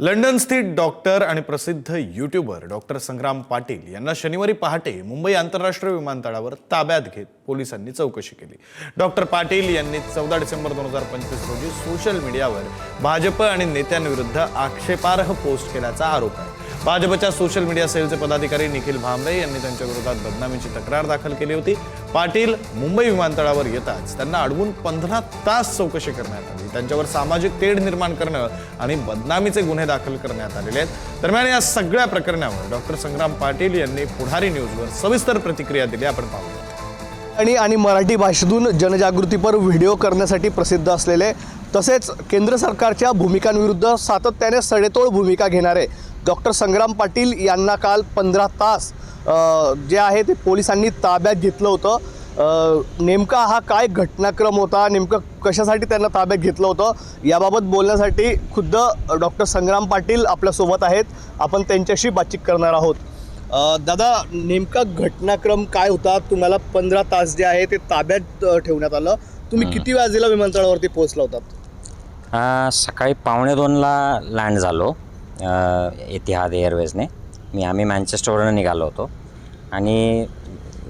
London स्थित doctor आणि प्रसिद्ध यूट्यूबर डॉक्टर संग्राम पाटील यांना शनिवारी पहाटे मुंबई आंतरराष्ट्रीय विमानतळावर ताब्यात घेत पोलिसांनी चौकशी केली. डॉक्टर पाटील यांनी चौदा डिसेंबर दोन हजार पंचवीस रोजी सोशल मीडियावर भाजप आणि नेत्यांविरुद्ध आक्षेपार्ह पोस्ट केल्याचा आरोप आहे. भाजपच्या सोशल मीडिया सेलचे पदाधिकारी निखिल भांबरे यांनी त्यांच्या विरोधात बदनामीची तक्रार दाखल केली होती. पाटील मुंबई विमानतळावर येताच त्यांना अडवून पंधरा तास चौकशी करण्यात आली. त्यांच्यावर सामाजिक तेढ निर्माण करणं आणि बदनामीचे गुन्हे दाखल करण्यात आलेले आहेत. दरम्यान या सगळ्या प्रकरणावर डॉक्टर संग्राम पाटील यांनी पुढारी न्यूजवर सविस्तर प्रतिक्रिया दिली. आपण पाहूया आणि आणि मराठी भाषेतून जनजागृतीपर व्हिडिओ करण्यासाठी प्रसिद्ध असलेले तसेच केंद्र सरकारच्या भूमिकांविरुद्ध सातत्याने सडेतोड भूमिका घेणारे डॉक्टर संग्राम पाटील यांना काल पंधरा तास जे आहे ते पोलिसांनी ताब्यात घेतलं होतं. नेमका हा काय घटनाक्रम होता? नेमकं कशासाठी त्यांना ताब्यात घेतलं होतं? याबाबत बोलण्यासाठी खुद्द डॉक्टर संग्राम पाटील आपल्यासोबत आहेत. आपण त्यांच्याशी बातचीत करणार आहोत. दादा नेमका घटनाक्रम काय होता? तुम्हाला पंधरा तास जे आहे ते ताब्यात ठेवण्यात आलं. तुम्ही किती वाजेला विमानतळावरती पोहोचला होतात सकाळी पावणे दोनला लँड झालो अ, एतिहाद एअरवेजने मी आम्ही मँचेस्टरवरून निघालो होतो. आणि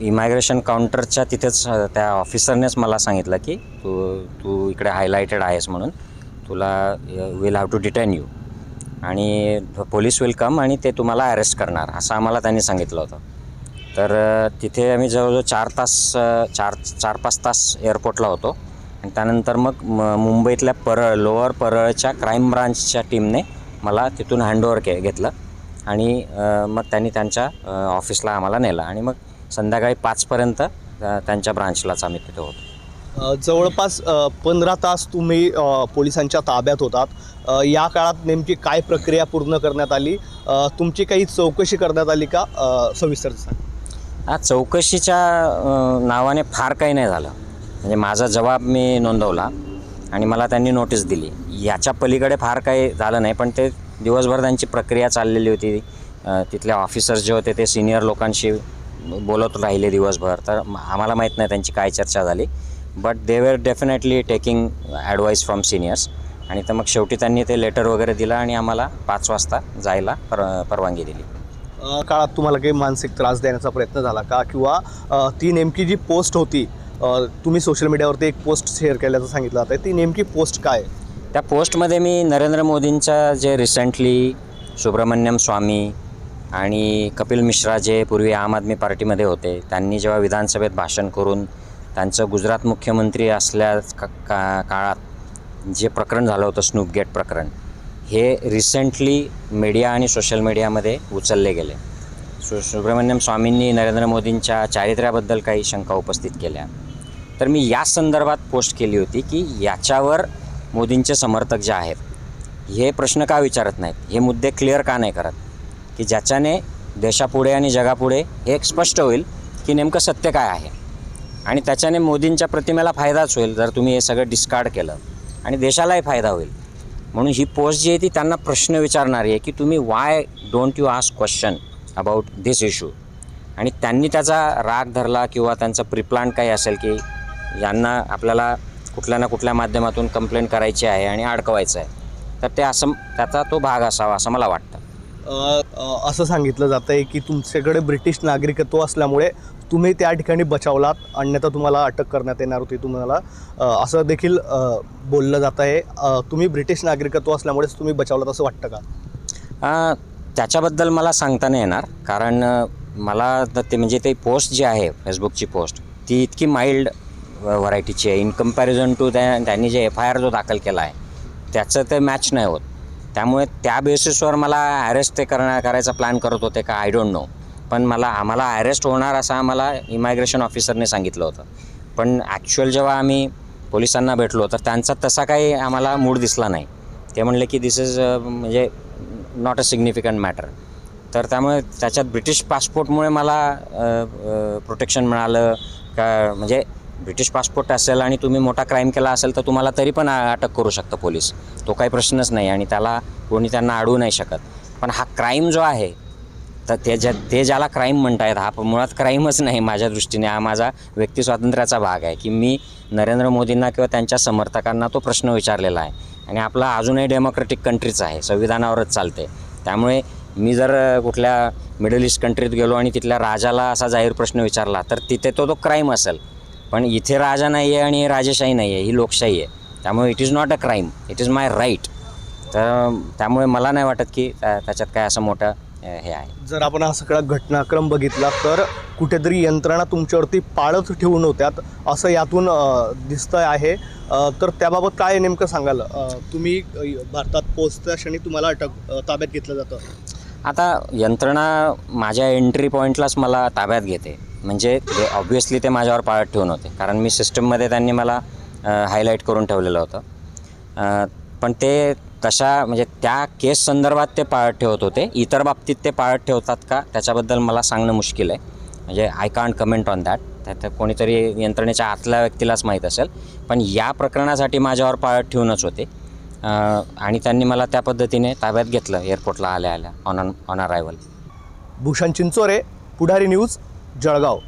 इमायग्रेशन काउंटरच्या तिथेच त्या ऑफिसरनेच मला सांगितलं की तू तू इकडे हायलायटेड आहेस म्हणून. तुला will have to detain you आणि पोलीस विल कम आणि ते तुम्हाला अरेस्ट करणार असं आम्हाला त्यांनी सांगितलं होतं. तर तिथे आम्ही जवळजवळ चार तास चार चार पाच तास एअरपोर्टला होतो. आणि त्यानंतर मग म मुंबईतल्या परळ लोअर परळच्या क्राईम ब्रांचच्या टीमने मला तिथून हँडओव्हर के घेतलं. आणि मग त्यांनी त्यांच्या ऑफिसला आम्हाला नेलं आणि मग संध्याकाळी पाचपर्यंत त्यांच्या ब्रांचलाच आम्ही तिथे होतो. जवळपास पंधरा तास तुम्ही पोलिसांच्या ताब्यात होतात. या काळात नेमकी काय प्रक्रिया पूर्ण करण्यात आली? तुमची काही चौकशी करण्यात आली का? सविस्तर सांगा. हा चौकशीच्या नावाने फार काही नाही झालं. म्हणजे माझा जबाब मी नोंदवला आणि मला त्यांनी नोटीस दिली. याच्या पलीकडे फार काही झालं नाही पण ते दिवसभर त्यांची प्रक्रिया चाललेली होती. तिथल्या तिथले ऑफिसर्स जे होते ते सिनियर लोकांशी बोलत राहिले दिवसभर. तर आम्हाला माहीत नाही त्यांची काय चर्चा झाली. But they were definitely taking advice from seniors आणि तर मग शेवटी त्यांनी ते लेटर वगैरे दिलं आणि आम्हाला पाच वाजता जायला पर परवानगी दिली. काळात तुम्हाला काही मानसिक त्रास देण्याचा प्रयत्न झाला का? किंवा ती नेमकी जी पोस्ट होती तुम्ही सोशल मीडियावरती एक पोस्ट शेअर केल्याचं सांगितलं. जातं ती नेमकी पोस्ट काय? आहे? त्या पोस्टमध्ये मी नरेंद्र मोदींच्या जे रिसेंटली सुब्रमण्यम स्वामी आणि कपिल मिश्रा जे पूर्वी आम आदमी पार्टीमध्ये होते त्यांनी जेव्हा विधानसभेत भाषण करून त्यांचं गुजरात मुख्यमंत्री असल्या का का काळात जे प्रकरण झालं होतं स्नूपगेट प्रकरण हे रिसेंटली मीडिया आणि सोशल मीडियामध्ये उचलले गेले. सु सुब्रमण्यम स्वामींनी नरेंद्र मोदींच्या चारित्र्याबद्दल काही शंका उपस्थित केल्या. तर मी या संदर्भात पोस्ट केली होती की याच्यावर मोदींचे समर्थक जे आहेत हे प्रश्न का विचारत नाहीत? हे मुद्दे क्लिअर का नाही करत? की ज्याच्याने देशापुढे आणि जगापुढे हे एक स्पष्ट होईल की नेमकं सत्य काय आहे? आणि त्याच्याने मोदींच्या प्रतिमेला फायदाच होईल जर तुम्ही हे सगळं डिस्कार्ड केलं. आणि देशालाही फायदा होईल. म्हणून ही पोस्ट जी आहे ती त्यांना प्रश्न विचारणारी आहे की तुम्ही why don't you ask question about this issue आणि त्यांनी त्याचा राग धरला किंवा त्यांचं प्रिप्लान काही असेल की यांना आपल्याला कुठल्या ना कुठल्या माध्यमातून कंप्लेंट करायची आहे आणि अडकवायचं आहे. तर ते असं त्याचा तो भाग असावा असं मला वाटतं. असं सांगितलं जातं आहे की तुमच्याकडे ब्रिटिश नागरिकत्व असल्यामुळे तुम्ही त्या ठिकाणी बचावलात अन्यथा तुम्हाला अटक करण्यात येणार होती तुम्हाला. असं देखील बोललं जात आहे तुम्ही ब्रिटिश नागरिकत्व असल्यामुळेच तुम्ही बचावलात असं वाटतं का? त्याच्याबद्दल मला सांगता नाही येणार. कारण मला ते म्हणजे ते पोस्ट जी आहे फेसबुकची पोस्ट ती इतकी माइल्ड व्हरायटीची. आहे इन कंपॅरिझन टू त्या त्यांनी जे एफ आय आर जो दाखल केला आहे त्याचं ते मॅच नाही होत. त्यामुळे त्या बेसिसवर मला अरेस्ट ते करण्या करायचा प्लॅन करत होते का? आय डोंट नो पण मला आम्हाला अरेस्ट होणार असं आम्हाला इमायग्रेशन ऑफिसरने सांगितलं होतं. पण ॲक्च्युअल जेव्हा आम्ही पोलिसांना भेटलो तर त्यांचा तसा काही आम्हाला मूड दिसला नाही. ते म्हणले की दिस इज म्हणजे नॉट अ सिग्निफिकंट मॅटर तर त्यामुळे त्याच्यात ब्रिटिश पासपोर्टमुळे मला प्रोटेक्शन मिळालं का म्हणजे ब्रिटिश पासपोर्ट असेल आणि तुम्ही मोठा क्राईम केला असेल तर तुम्हाला तरी पण अटक करू शकतं पोलीस. तो काही प्रश्नच नाही आणि त्याला कोणी त्यांना अडवू नाही शकत. पण हा क्राईम जो आहे तर ते ज्या ते ज्याला क्राईम म्हणतायत हा मुळात क्राईमच नाही माझ्या दृष्टीने हा माझा व्यक्ती स्वातंत्र्याचा भाग आहे की मी नरेंद्र मोदींना किंवा त्यांच्या समर्थकांना तो प्रश्न विचारलेला आहे. आणि आपला अजूनही डेमोक्रेटिक कंट्रीच आहे संविधानावरच चालते त्यामुळे मी जर कुठल्या मिडल ईस्ट कंट्रीत गेलो आणि तिथल्या राजाला असा जाहीर प्रश्न विचारला तर तिथे तो तो क्राईम असेल. पण इथे राजा नाही आहे आणि राजेशाही नाही आहे ही लोकशाही आहे. त्यामुळे it is not a crime it is my right तर त्यामुळे मला नाही वाटत की त्या- त्याच्यात काय असं मोठं हे आहे. जर आपण हा सगळा घटनाक्रम बघितला तर कुठेतरी यंत्रणा तुमच्यावरती पाळत ठेवून होत्यात असं यातून अ, दिसतंय आहे. तर त्याबाबत काय नेमकं सांगाल? तुम्ही भारतात पोहोचत्या क्षणी तुम्हाला अटक ताब्यात घेतलं जातं. आता यंत्रणा माझ्या एंट्री पॉईंटलाच मला ताब्यात घेते. म्हणजे ते ऑब्व्हियसली ते माझ्यावर पाळत ठेवून होते. कारण मी सिस्टममध्ये त्यांनी मला हायलाईट करून ठेवलेलं होतं. पण ते तशा म्हणजे त्या केस संदर्भात ते पाळत ठेवत होते. इतर बाबतीत ते पाळत ठेवतात का? त्याच्याबद्दल मला सांगणं मुश्किल आहे. म्हणजे I can't comment on that त्यात कोणीतरी यंत्रणेच्या आतल्या व्यक्तीलाच माहीत असेल. पण या प्रकरणासाठी माझ्यावर पाळत ठेवूनच होते. आणि त्यांनी मला त्या पद्धतीने ताब्यात घेतलं एअरपोर्टला आल्या आल्या on on arrival Bhushan Chinchore Pudhari news Jalgaon.